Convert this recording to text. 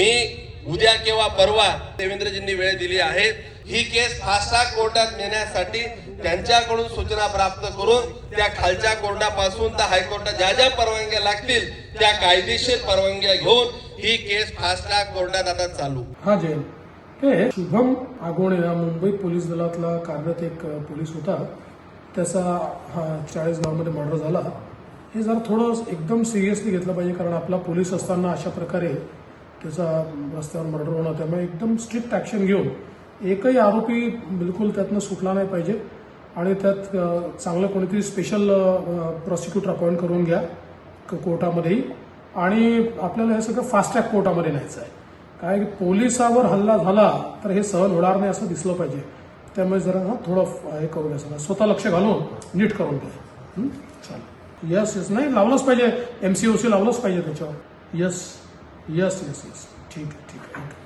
मी उद्या किंवा परवा देवेंद्रजींनी वेळ दिली आहे. ही केस फास्ट ट्रॅक कोर्टात नेण्यासाठी त्यांच्याकडून सूचना प्राप्त करून त्या खालच्या कोर्टापासून तर हायकोर्टात ज्या ज्या परवानग्या लागतील त्या कायदेशीर परवानग्या घेऊन ही केस फास्ट ट्रॅक कोर्टात आता चालू. हा जय हे शुभम आगोणे हा मुंबई पोलीस दलातला कार्यरत एक पोलीस होता. त्याचा हा चाळीसगावमध्ये मर्डर झाला. हे जरा थोडं एकदम सिरियसली घेतलं पाहिजे कारण आपला पोलीस असताना अशा प्रकारे त्याचा रस्त्यावर मर्डर होणं त्यामुळे एकदम स्ट्रिक्ट ॲक्शन घेऊन एकही आरोपी बिलकुल त्यातनं सुटला नाही पाहिजे. आणि त्यात चांगलं कोणीतरी स्पेशल प्रॉसिक्युटर अपॉइंट करून घ्या क- कोर्टामध्येही. आणि आपल्याला हे सगळं फास्ट ट्रॅक कोर्टामध्ये न्यायचं आहे. काय की पोलिसावर हल्ला झाला तर हे सहन होणार नाही असं दिसलं पाहिजे. त्यामुळे जरा ना थोडं हे करून घ्या सगळं. स्वतः लक्ष घालून नीट करून घ्या. चालेल. येस येस नाही लावलंच पाहिजे. एम सी ओ सी लावलंच पाहिजे त्याच्यावर. येस यस यस यस ठीक आहे ठीक आहे